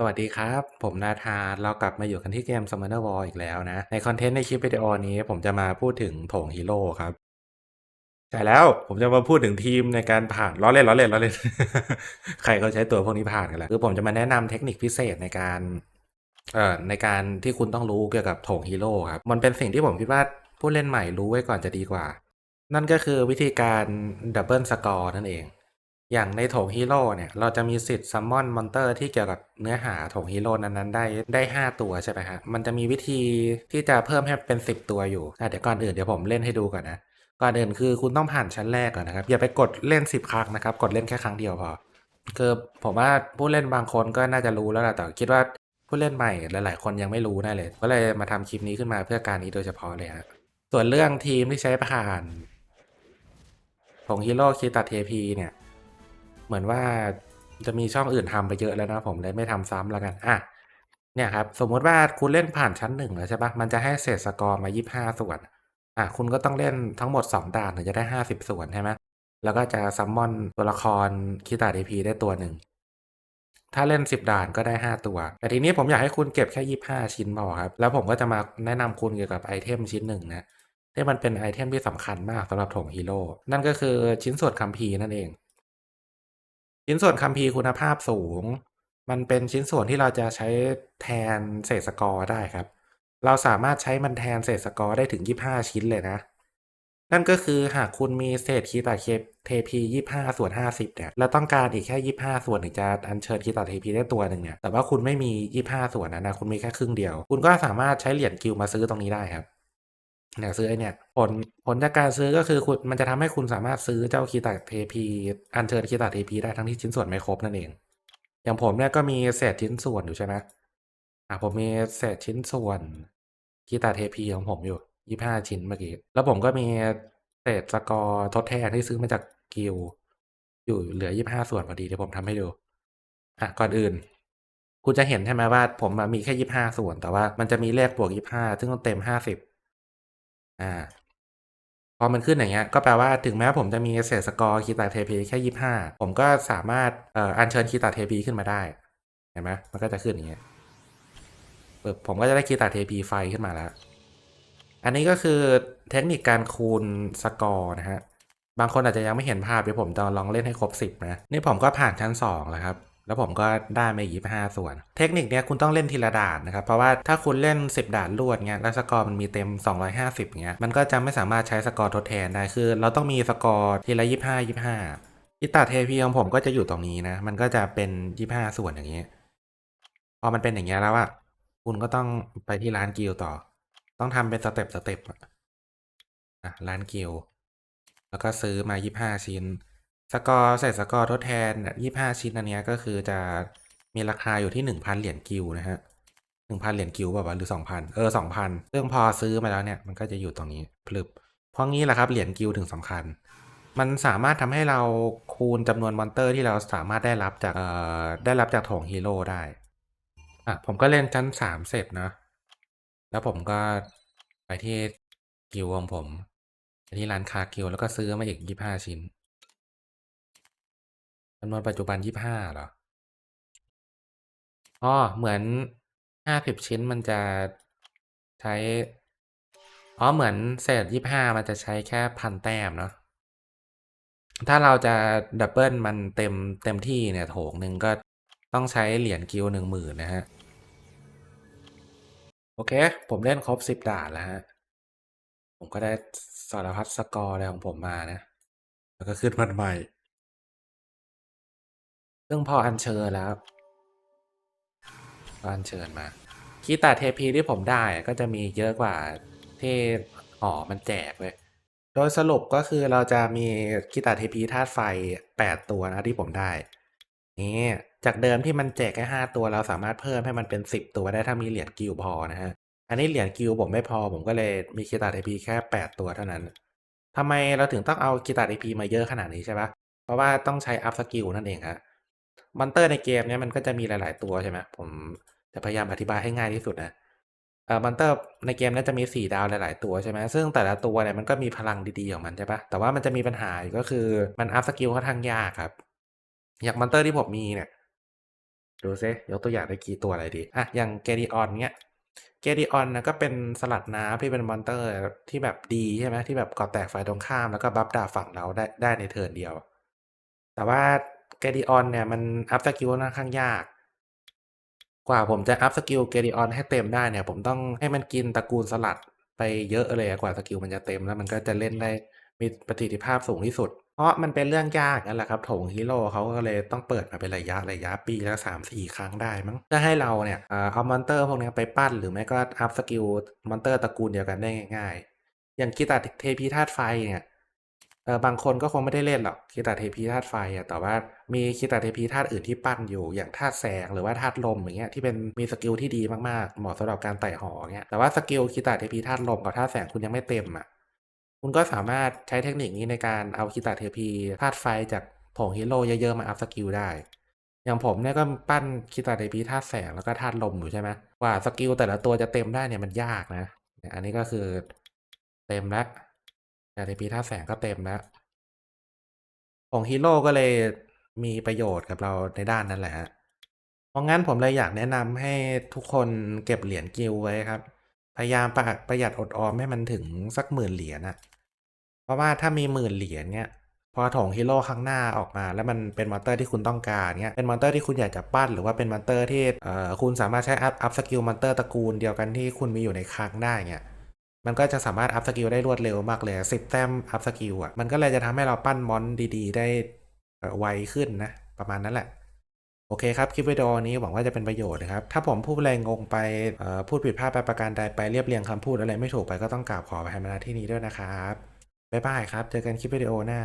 สวัสดีครับ ผมนาธานเรากลับมาอยู่กันที่เกม Summoner War อีกแล้วนะ ในคอนเทนต์ในคลิปวิดีโอนี้ ผมจะมาพูดถึงโถงฮีโร่ครับ ใช่แล้วผมจะมาพูดถึงทีมในการผ่านล้อเล่นล้อเล่นล้อเล่น ใครเขาใช้ตัวพวกนี้ผ่านกันแล้วคือผมจะมาแนะนำเทคนิคพิเศษในการเอ่อในการที่คุณต้องรู้เกี่ยวกับโถงฮีโร่ครับ มันเป็นสิ่งที่ผมคิดว่าผู้เล่นใหม่รู้ไว้ก่อนจะดีกว่า นั่นก็คือวิธีการดับเบิลสกอร์นั่นเอง อย่างในโถงฮีโร่เนี่ย เราจะมีสิทธิ์ซัมมอนมอนเตอร์ที่เกี่ยวกับเนื้อหาโถงฮีโร่นั้นๆได้ได้ 5 ตัวใช่ไหมฮะ มันจะมีวิธีที่จะเพิ่มให้เป็น 10 ตัวอยู่อะเดี๋ยวก่อนอื่นเดี๋ยวผมเล่นให้ดูก่อนนะก่อนอื่นคือคุณต้องผ่านชั้นแรกก่อนนะครับ อย่าไปกดเล่น 10 ครั้งนะครับ กดเล่นแค่ครั้งเดียวพอ คือผมว่าผู้เล่นบางคนก็น่าจะรู้แล้วแหละแต่คิดว่าผู้เล่นใหม่หลาย ๆ คนยังไม่รู้แน่เลย ก็เลยมาทำคลิปนี้ขึ้นมาเพื่อการนี้โดยเฉพาะเลยฮะส่วนเรื่องทีมที่ใช้ผ่านของฮีโร่คีตัดเทพีเนี่ย เหมือนว่าจะมีช่องอื่นทำไปเยอะแล้วนะผมเลยไม่ทำซ้ำแล้วกัน อะ เนี่ยครับ สมมติว่าคุณเล่นผ่านชั้นหนึ่งแล้วใช่ปะมันจะให้เศษสกอร์มา25ส่วน อะ คุณก็ต้องเล่นทั้งหมด2ด่านถึงจะได้50ส่วนใช่ไหมแล้วก็จะซัมมอนตัวละครคิตาดีพีได้ตัวหนึ่ง ถ้าเล่น10ด่านก็ได้5ตัว แต่ทีนี้ผมอยากให้คุณเก็บแค่25ชิ้นพอครับ แล้วผมก็จะมาแนะนำคุณเกี่ยวกับไอเทมชิ้นหนึ่งนะที่มันเป็นไอเทมที่สำคัญมากสำหรับถงฮีโร่ นั่นก็คือชิ้นส่วนคัมภีร์นั่นเอง ชิ้นส่วนคัมภีร์คุณภาพสูง มันเป็นชิ้นส่วนที่เราจะใช้แทนเศษสกอร์ได้ครับ เราสามารถใช้มันแทนเศษสกอร์ได้ถึง 25 ชิ้นเลยนะ นั่นก็คือหากคุณมีเศษคีตาเคเทพี25 ส่วน 50เนี่ยแล้วต้องการอีกแค่ 25 ส่วนถึงจะอัญเชิญคีตาเทพีได้ตัวหนึ่งเนี่ยแต่ว่าคุณไม่มี 25 ส่วนนั้นนะคุณมีแค่ครึ่งเดียว คุณก็สามารถใช้เหรียญกิลมาซื้อตรงนี้ได้ครับ เนี่ยซื้อไอเนี่ยผลผลจากการซื้อก็คือคุณมันจะทำให้คุณสามารถซื้อเจ้าคีตาเทพีอัญเชิญคีตาเทพีได้ทั้งที่ชิ้นส่วนไม่ครบนั่นเอง อย่างผมเนี่ยก็มีเศษชิ้นส่วนอยู่ใช่ไหมอะผมมีเศษชิ้นส่วนคีตาเทพีของผมอยู่ยี่ห้าชิ้นเมื่อกี้แล้วผมก็มีเศษสกอร์ทดแทนที่ซื้อมาจากกิลอยู่เหลือยี่ห้าส่วนพอดีเดี๋ยวผมทำให้ดูอะก่อนอื่นคุณจะเห็นใช่ไหมว่าผมมีแค่ยี่ห้าส่วนแต่ว่ามันจะมีเลขบวกยี่ห้าซึ่งเต็มห้าสิบ อ่าพอมันขึ้นอย่างเงี้ย ก็แปลว่าถึงแม้ผมจะมีเศษสกอร์คีตาเทพีแค่ยี่ห้าผมก็สามารถ เอ่อ อัญเชิญคีตาเทพีขึ้นมาได้ เห็นไหมมันก็จะขึ้นอย่างเงี้ยปึ๊บผมก็จะได้คีตาเทพีไฟขึ้นมาแล้ว อันนี้ก็คือเทคนิคการคูณสกอร์นะฮะ บางคนอาจจะยังไม่เห็นภาพเดี๋ยวผมจะลองเล่นให้ครบสิบนะ นี่ผมก็ผ่านชั้นสองแล้วครับ แล้วผมก็ได้มายี่ห้าส่วน เทคนิคเนี้ยคุณต้องเล่นทีละด่านนะครับ เพราะว่าถ้าคุณเล่น 10 ด่านรวดเงี้ยแล้วสกอร์มันมีเต็ม 250เงี้ยมันก็จะไม่สามารถใช้สกอร์ทดแทนได้คือ เราต้องมีสกอร์ทีละยี่ห้ายี่ห้าอิตาเทพีของผมก็จะอยู่ตรงนี้นะ มันก็จะเป็นยี่ห้าส่วนอย่างเงี้ยพอมันเป็นอย่างเงี้ยแล้วอะคุณก็ต้องไปที่ร้านกิลต่อ ต้องทำเป็นสเต็ปสเต็ปอะอะร้านกิลแล้วก็ซื้อมายี่ห้าชิ้น สกอร์ใส่สกอร์ทดแทนยี่ห้าชิ้นอันเนี้ยก็คือจะมีราคาอยู่ที่หนึ่งพันเหรียญกิลนะฮะหนึ่งพันเหรียญกิลแบบว่าหรือสองพันเออสองพันซึ่งพอซื้อมาแล้วเนี่ยมันก็จะอยู่ตรงนี้พลึบเพราะงี้แหละครับเหรียญกิลถึงสำคัญ มันสามารถทำให้เราคูณจำนวนมอนเตอร์ที่เราสามารถได้รับจากเอ่อได้รับจากถงฮีโร่ได้อะผมก็เล่นชั้นสามเสร็จนะ แล้วผมก็ไปที่กิลของผมที่ร้านคากิลแล้วก็ซื้อมาอีกยี่ห้าชิ้นำนวนปัจจุบันยี่ห้าเหรออ๋อเหมือนห้าสิบชิ้นมันจะใช้ อ๋อ เหมือนเศษยี่ห้ามันจะใช้แค่พันแต้มเนาะถ้าเราจะดับเบิลมันเต็มเต็มที่เนี่ยโถงหนึ่งก็ต้องใช้เหรียญกิลหนึ่งหมื่นนะฮะ โอเค ผมเล่นครบสิบด่านแล้วฮะ ผมก็ได้สารพัดสกอร์อะไรของผมมานะ แล้วก็ขึ้นมันใหม่ ซึ่งพออัญเชิญแล้วก็อัญเชิญมาคีตาเทพีที่ผมได้ก็จะมีเยอะกว่าที่อ๋อมันแจกเลยโดยสรุปก็คือเราจะมีคีตาเทพีธาตุไฟ 8 ตัวนะที่ผมได้ นี่จากเดิมที่มันแจกแค่5ตัวเราสามารถเพิ่มให้มันเป็น 10 ตัวได้ถ้ามีเหรียญกิลพอนะฮะ อันนี้เหรียญกิลผมไม่พอผมก็เลยมีคีตาเทพีแค่ 8 ตัวเท่านั้นทำไมเราถึงต้องเอาคีตาเทพีมาเยอะขนาดนี้ใช่ปะเพราะว่าต้องใช้อัพสกิลนั่นเองฮะ มอนเตอร์ในเกมเนี้ยมันก็จะมีหลาย ๆ ตัวใช่ไหมผมจะพยายามอธิบายให้ง่ายที่สุดนะเอ่อมอนเตอร์ในเกมนี้จะมีสี่ดาวหลาย ๆ ตัวใช่ไหมซึ่งแต่ละตัวเนี่ยมันก็มีพลังดี ๆ ของมันใช่ปะแต่ว่ามันจะมีปัญหาอยู่ก็คือมันอัพสกิลค่อนข้างยากครับ อย่างมอนเตอร์ที่ผมมีเนี่ยดูซิยกตัวอย่างได้กี่ตัวอะไรดีอะอย่างเกดิออนเนี้ยเกดิออนนะก็เป็นสลัดน้ำที่เป็นมอนเตอร์ที่แบบดีใช่ไหมที่แบบก่อแตกฝ่ายตรงข้ามแล้วก็บัฟดาฝั่งเราได้ได้ในเทิร์นเดียว แต่ว่า เกดิออนเนี่ยมันอัพสกิลค่อนข้างยาก กว่าผมจะอัพสกิลเกดิออนให้เต็มได้เนี่ย ผมต้องให้มันกินตระกูลสลัดไปเยอะเลยกว่าสกิลมันจะเต็มแล้วมันก็จะเล่นได้มีประสิทธิภาพสูงที่สุด เพราะมันเป็นเรื่องยากนั่นแหละครับโถงฮีโร่เขาก็เลยต้องเปิดมาเป็นระยะระยะปีละสามสี่ครั้งได้มั้งเพื่อให้เราเนี่ยเอามอนเตอร์พวกนี้ไปปั้นหรือไม่ก็อัพสกิลมอนเตอร์ตระกูลเดียวกันได้ง่าย ๆ อย่างกีตาเทพีธาตุไฟเนี่ย เออบางคนก็คงไม่ได้เล่นหรอกคีตาเทพีธาตุไฟอะแต่ว่ามีคีตาเทพีธาตุอื่นที่ปั้นอยู่อย่างธาตุแสงหรือว่าธาตุลมอย่างเงี้ยที่เป็นมีสกิลที่ดีมากๆเหมาะสำหรับการไต่หอเงี้ยแต่ว่าสกิลคีตาเทพีธาตุลมกับธาตุแสงคุณยังไม่เต็มอะคุณก็สามารถใช้เทคนิคนี้ในการเอาคีตาเทพีธาตุไฟจากผงฮีโร่เยอะๆมาอัพสกิลได้อย่างผมเนี่ยก็ปั้นคีตาเทพีธาตุแสงแล้วก็ธาตุลมอยู่ใช่ไหมกว่าสกิลแต่ละตัวจะเต็มได้เนี่ยมันยากนะอันนี้ก็คือเต็มแล้ว คีตาเทพีธาตุแสงก็เต็มแล้วของฮีโร่ก็เลยมีประโยชน์กับเราในด้านนั้นแหละเพราะงั้นผมเลยอยากแนะนำให้ทุกคนเก็บเหรียญกิลไว้ครับ พยายามประหยัดประหยัดอดออมให้มันถึงสักหมื่นเหรียญอะเพราะว่าถ้ามีหมื่นเหรียญเนี่ยพอถงฮีโร่ข้างหน้าออกมา แล้วมันเป็นมอนเตอร์ที่คุณต้องการเนี่ยเป็นมอนเตอร์ที่คุณอยากจะปั้นหรือว่าเป็นมอนเตอร์ที่เอ่อคุณสามารถใช้อัพอัพสกิลมอนเตอร์ตระกูลเดียวกันที่คุณมีอยู่ในคลังได้เนี่ย มันก็จะสามารถอัพสกิลได้รวดเร็วมากเลยสิบแต้มอัพสกิลอะ มันก็เลยจะทำให้เราปั้นมอนดีๆ ได้ไวขึ้นนะ ประมาณนั้นแหละ โอเคครับ คลิปวิดีโอนี้หวังว่าจะเป็นประโยชน์นะครับ ถ้าผมพูดอะไรงงไปพูดผิดพลาดไปประการใดไปเรียบเรียงคำพูดอะไรไม่ถูกไปก็ต้องกราบขอไปให้มาที่นี้ด้วยนะครับบ๊ายบายครับ เจอกันคลิปวิดีโอหน้า